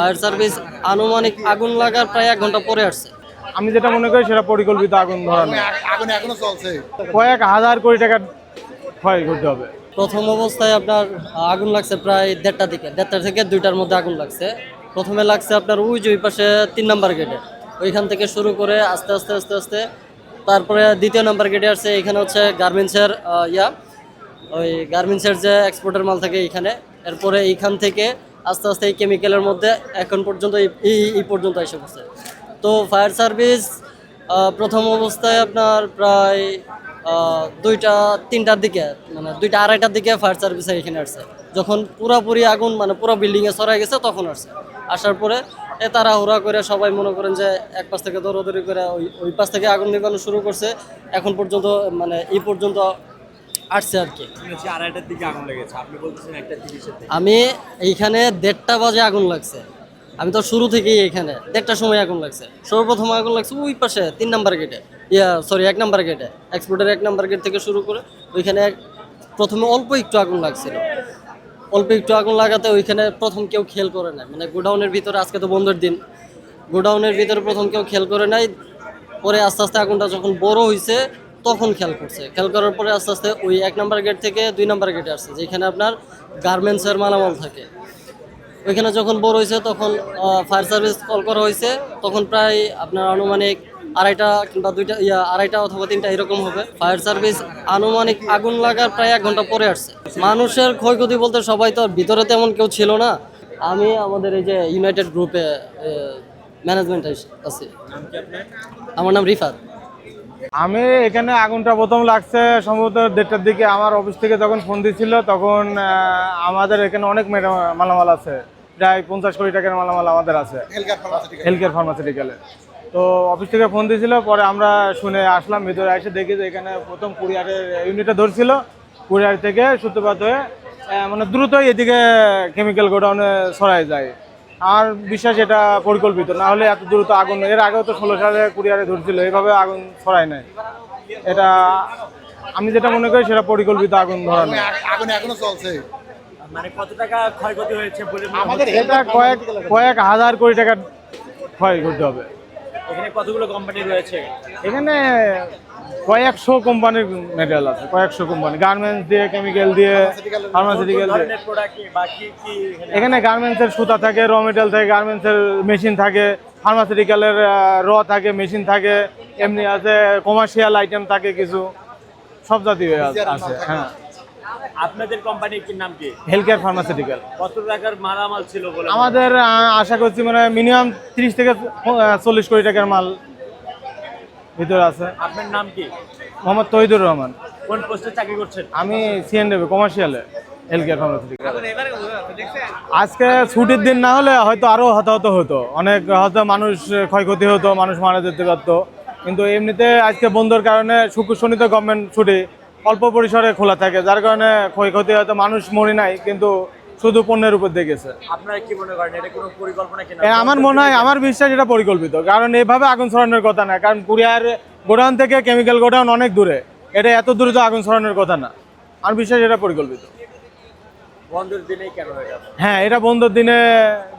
Fire service আনুমানিক আগুন লাগার প্রায় এক ঘণ্টা পরে আসছে। আমি যেটা মনে করি সেটা পরিকল্পিত আগুন ধরানো আগুন এখনও চলছে। কয়েক হাজার কোটি টাকা ক্ষয় করতে হবে। প্রথম অবস্থায় আপনার আগুন লাগছে প্রায় দেড়টা দিকে। দেড়টা থেকে দুইটার মধ্যে আগুন লাগছে। প্রথমে লাগছে আপনার ওই যে ওই পাশে তিন নাম্বার গেটে ওইখান থেকে শুরু করে আস্তে আস্তে আস্তে আস্তে তারপরে দ্বিতীয় নাম্বার গেটে আসছে। এখানে হচ্ছে গার্মেন্টসের ইয়া ওই গার্মেন্টসের যে এক্সপোর্টের মাল থাকে এইখানে। এরপরে এইখান থেকে আস্তে আস্তে এই কেমিক্যালের মধ্যে এখন পর্যন্ত এই- এই পর্যন্ত এসে পড়ছে। তো ফায়ার সার্ভিস প্রথম অবস্থায় আপনার প্রায় দুইটা, তিনটার দিকে মানে দুইটা আড়াইটার দিকে ফায়ার সার্ভিসে এখানে আসছে। যখন পুরাপুরি আগুন মানে পুরো বিল্ডিংয়ে ছড়াই গেছে, তখন আসছে। আসার পরে এ তারা হুড়া করে সবাই মনে করেন যে এক পাশ থেকে দৌড়াদৌড়ি করে ওই ওই পাশ থেকে আগুন নিবানো শুরু করছে। এখন পর্যন্ত মানে এই পর্যন্ত আসছে আর কি। আড়াইটার দিকে আগুন লেগেছে। আপনি বলতেছেন একটা আমি এইখানে দেড়টা বাজে আগুন লাগছে। আমি তো শুরু থেকেই এখানে দেড়টার সময় আগুন লাগছে। সর্বপ্রথম আগুন লাগছে ওই পাশে তিন নাম্বার গেটে ইয়া সরি এক নাম্বার গেটে এক্সপোর্টের এক নাম্বার গেট থেকে শুরু করে ওইখানে প্রথমে অল্প একটু আগুন লাগছিল। অল্প একটু আগুন লাগাতে ওইখানে প্রথম কেউ খেল করে নাই। মানে গোডাউনের ভিতরে আজকে তো বন্ধের দিন। গোডাউনের ভিতরে প্রথম কেউ খেল করে নাই। পরে আস্তে আস্তে আগুনটা যখন বড় হয়েছে তখন খেয়াল করছে। খেয়াল করার পরে আস্তে আস্তে ওই এক নাম্বার গেট থেকে দুই নাম্বার গেটে আসছে, যেখানে আপনার গার্মেন্টসের মালামাল থাকে। ওইখানে যখন বড় হয়েছে তখন ফায়ার সার্ভিস কল করা হয়েছে তখন প্রায় আপনার আনুমানিক আড়াইটা কিংবা দুইটা, ইয়া, আড়াইটা অথবা তিনটা এরকম হবে। ফায়ার সার্ভিস আনুমানিক আগুন লাগার প্রায় এক ঘণ্টা পরে আসছে। মানুষের ক্ষয়ক্ষতি বলতে সবাই তো ভিতরে তেমন কেউ ছিল না। আমি আমাদের এই যে ইউনাইটেড গ্রুপে ম্যানেজমেন্ট আছি। আমার নাম রিফাত। আমি এখানে আগুনটা প্রথম লাগছে সম্ভবত দেড়টার দিকে আমার অফিস থেকে যখন ফোন দিছিল তখন আমাদের এখানে অনেক মালামাল আছে। প্রায় পঞ্চাশ কোটি টাকার মালামাল আমাদের আছে। হেলথ কেয়ার ফার্মাসিউটিক্যালে তো অফিস থেকে ফোন দিয়েছিল পরে আমরা শুনে আসলাম ভিতরে এসে দেখি যে এখানে প্রথম কুরিয়ারের ইউনিটটা ধরছিল। কুরিয়ার থেকে সূত্রপাত হয়ে মানে দ্রুতই এদিকে কেমিক্যাল গোডাউনে ছড়ায় যায়। আর বিশ্বাস এটা পরিকল্পিত না হলে এত দ্রুত আগুন এর আগেও তো ষোলো সালে কুরিয়ারে ধরছিল এভাবে আগুন ছড়ায় নাই। এটা আমি যেটা মনে করি সেটা পরিকল্পিত আগুন ধরানো আগুন এখনও চলছে। মানে কত টাকা ক্ষয়ক্ষতি হয়েছে বলে আমাদের এটা কয়েক কয়েক হাজার কোটি টাকা হবে। এখানে কতগুলো কোম্পানি রয়েছে? এখানে কয়েকশো কোম্পানির মেটেরিয়াল আছে কয়েকশো কোম্পানি। গার্মেন্টস দিয়ে কেমিক্যাল দিয়ে ফার্মাসিউটিক্যাল দিয়ে। এখানে গার্মেন্টসের সুতা থাকে র মেটেরিয়াল থাকে গার্মেন্টসের মেশিন থাকে ফার্মাসিউটিক্যালের র থাকে মেশিন থাকে এমনি আছে কমার্শিয়াল আইটেম থাকে কিছু সব জাতীয় আছে হ্যাঁ। আপনাদের কোম্পানির কি নাম কি? হেলথ কেয়ার ফার্মাসিউটিক্যাল কত টাকার মালামাল ছিল বলে আমাদের আশা করছি মানে মিনিমাম তিরিশ থেকে চল্লিশ কোটি টাকার মাল ভিতরে আছে। আপনার নাম কি? মোহাম্মদ তহিদুর রহমান। কোন পোস্টে চাকরি করছেন? আমি সিএনডি কমার্শিয়ালে হেলথ কেয়ার ফার্মাসিউটিক্যাল আজকে ছুটির দিন না হলে হয়তো আরও হতাহত হতো। অনেক হয়তো মানুষ ক্ষয়ক্ষতি হতো মানুষ মারা যেতে পারতো। কিন্তু এমনিতে আজকে বন্ধর কারণে শুক্র শনিতে গভর্নমেন্ট ছুটি অল্প পরিসরে খোলা থাকে। যার কারণে ক্ষয়ক্ষতি হয়তো মানুষ মরি নাই কিন্তু শুধু পণ্যের উপর দেখেছে গেছে। আপনারা কি মনে করেন এটা কোনো পরিকল্পনা কিনা আমার মনে হয় আমার বিশ্বাস এটা পরিকল্পিত। কারণ এভাবে আগুন ছড়ানোর কথা না। কারণ কুরিয়ার গোডাউন থেকে কেমিক্যাল গোডাউন অনেক দূরে। এটা এত দূরে তো আগুন ছড়ানোর কথা না। আমার বিশ্বাস এটা পরিকল্পিত। বন্ধের দিনেই কেন হয়ে গেল? হ্যাঁ এটা বন্ধের দিনে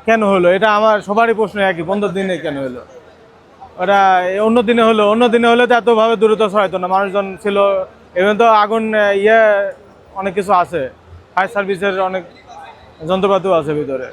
কেন হলো? এটা আমার সবারই প্রশ্ন একই বন্ধের দিনে কেন হলো? ওটা অন্য দিনে হলো অন্য দিনে হলে তো এতভাবে দ্রুত ছড়াইতো না। মানুষজন ছিল এবং তো আগুন ইয়ে অনেক কিছু আছে। ফায়ার সার্ভিসের অনেক যন্ত্রপাতিও আছে ভিতরে।